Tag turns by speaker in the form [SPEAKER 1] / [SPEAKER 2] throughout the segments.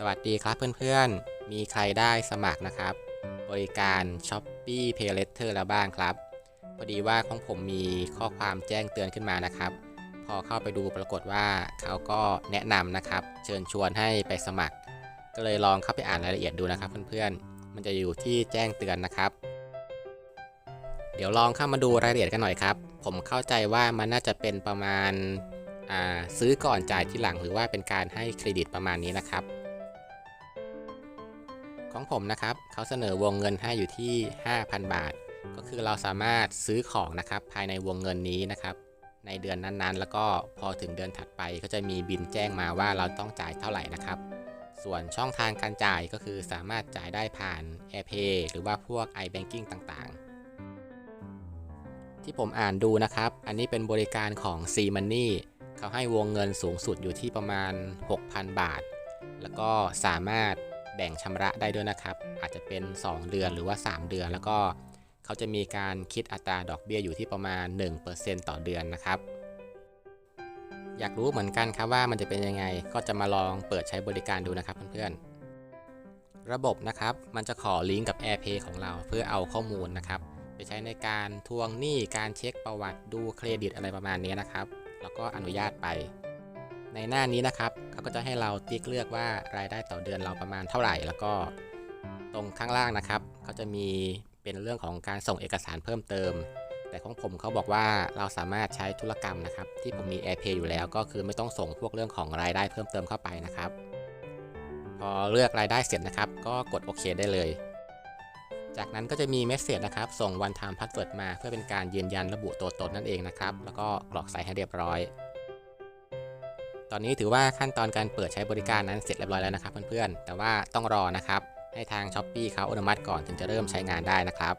[SPEAKER 1] สวัสดีครับเพื่อนๆ มีใครได้สมัครนะครับ บริการ s h o p e e Pay Letter แล้วบ้างครับ พอดีว่าของผมมีข้อความแจ้งเตือนขึ้นมานะครับ พอเข้าไปดูปรากฏว่าเขาก็แนะนำนะครับ เชิญชวนให้ไปสมัคร ก็เลยลองเข้าไปอ่านรายละเอียดดูนะครับเพื่อนๆ มันจะอยู่ที่แจ้งเตือนนะครับ เดี๋ยวลองเข้ามาดูรายละเอียดกันหน่อยครับ ผมเข้าใจว่ามันน่าจะเป็นประมาณอ่าซื้อก่อนจ่ายที่หลังหรือว่าเป็นการให้เครดิตประมาณนี้นะครับ ของผมนะครับเขาเสนอวงเงินให้อยู่ที่ 5,000 บาท ก็คือเราสามารถซื้อของนะครับภายในวงเงินนี้นะครับ ในเดือนนั้นๆ แล้วก็พอถึงเดือนถัดไปก็จะมีบินแจ้งมาว่าเราต้องจ่ายเท่าไหร่นะครับ ส่วนช่องทางการจ่ายก็คือสามารถจ่ายได้ผ่าน AirPay หรือว่าพวก iBanking ต่างๆ ที่ผมอ่านดูนะครับ อันนี้เป็นบริการของ C Money เขาให้วงเงินสูงสุดอยู่ที่ประมาณ 6,000 บาท แล้วก็สามารถ แบ่งชำระได้ด้วยนะครับ อาจจะเป็น 2 เดือนหรือว่า 3 เดือน แล้วก็เขาจะมีการคิดอัตราดอกเบี้ยอยู่ที่ประมาณ 1%ต่อเดือนนะครับ อยากรู้เหมือนกันครับว่ามันจะเป็นยังไง ก็จะมาลองเปิดใช้บริการดูนะครับเพื่อนๆ ระบบนะครับมันจะขอลิงก์กับ AirPay ของเราเพื่อเอาข้อมูลนะครับไปใช้ในการทวงหนี้การเช็คประวัติดูเครดิตอะไรประมาณนี้นะครับ แล้วก็อนุญาตไป ในหน้านี้นะครับเขาก็จะให้เราติ๊กเลือกว่ารายได้ต่อเดือนเราประมาณเท่าไหร่ แล้วก็ตรงข้างล่างนะครับเขาจะมีเป็นเรื่องของการส่งเอกสารเพิ่มเติม แต่ของผมเขาบอกว่าเราสามารถใช้ธุรกรรมนะครับ ที่ผมมี AirPay อยู่แล้วก็คือไม่ต้องส่งพวกเรื่องของรายได้เพิ่มเติมเข้าไปนะครับ พอเลือกรายได้เสร็จนะครับ ก็กดโอเคได้เลย จากนั้นก็จะมีเมสเซจนะครับ ส่งวันทามพาสเวิร์ดมาเพื่อเป็นการยืนยันระบุตัวตนนั่นเองนะครับ แล้วก็กรอกใส่ให้เรียบร้อย ตอนนี้ถือว่าขั้นตอนการเปิดใช้บริการนั้นเสร็จเรียบร้อยแล้วนะครับเพื่อนๆ แต่ว่าต้องรอนะครับ ให้ทาง s h อ p e e เขาอนุมัติก่อนถึงจะเริ่มใช้งานได้นะครับ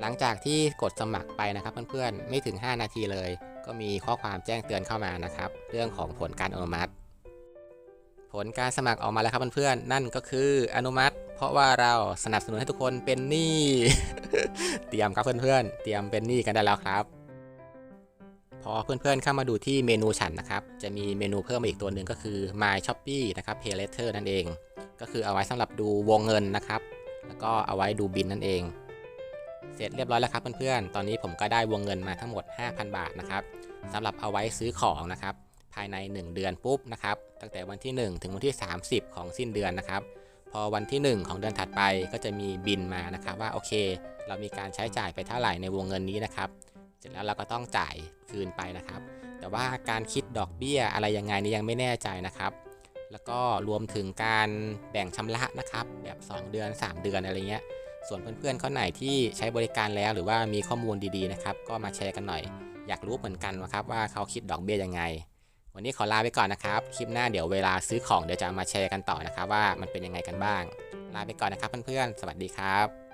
[SPEAKER 1] หลังจากที่กดสมัครไปนะครับเพื่อนๆ ไม่ถึง 5 นาทีเลย ก็มีข้อความแจ้งเตือนเข้ามานะครับ เรื่องของผลการอนุมัติ ผลการสมัครออกมาแล้วครับเพื่อนๆ นั่นก็คืออนุมัติ เพราะว่าเราสนับสนุนให้ทุกคนเป็นหนี้ เตรียมครับเพื่อนๆ เตรียมเป็นหนี้กันได้แล้วครับ พอเพื่อนๆเข้ามาดูที่เมนูฉันนะครับ จะมีเมนูเพิ่มมาอีกตัวหนึ่งก็คือ My Shopee นะครับ Pay Later นั่นเอง ก็คือเอาไว้สำหรับดูวงเงินนะครับ แล้วก็เอาไว้ดูบินนั่นเอง เสร็จเรียบร้อยแล้วครับเพื่อนๆ ตอนนี้ผมก็ได้วงเงินมาทั้งหมด 5,000 บาทนะครับสำหรับเอาไว้ซื้อของนะครับ ภายใน 1 เดือนปุ๊บนะครับ ตั้งแต่วันที่ 1 ถึงวันที่ 30 ของสิ้นเดือนนะครับ พอวันที่ 1 ของเดือนถัดไปก็จะมีบินมานะครับว่าโอเค เรามีการใช้จ่ายไปเท่าไหร่ในวงเงินนี้นะครับ เสร็จแล้วเราก็ต้องจ่ายคืนไปนะครับ แต่ว่าการคิดดอกเบี้ยอะไรยังไงนี่ยังไม่แน่ใจนะครับ แล้วก็รวมถึงการแบ่งชำระนะครับ แบบ 2 เดือน 3 เดือนอะไรเงี้ย ส่วนเพื่อนๆเขาไหนที่ใช้บริการแล้วหรือว่ามีข้อมูลดีๆนะครับ ก็มาแชร์กันหน่อย อยากรู้เหมือนกันนะครับว่าเขาคิดดอกเบี้ยยังไง วันนี้ขอลาไปก่อนนะครับ คลิปหน้าเดี๋ยวเวลาซื้อของเดี๋ยวจะมาแชร์กันต่อนะครับ ว่ามันเป็นยังไงกันบ้าง ลาไปก่อนนะครับเพื่อนๆ สวัสดีครับ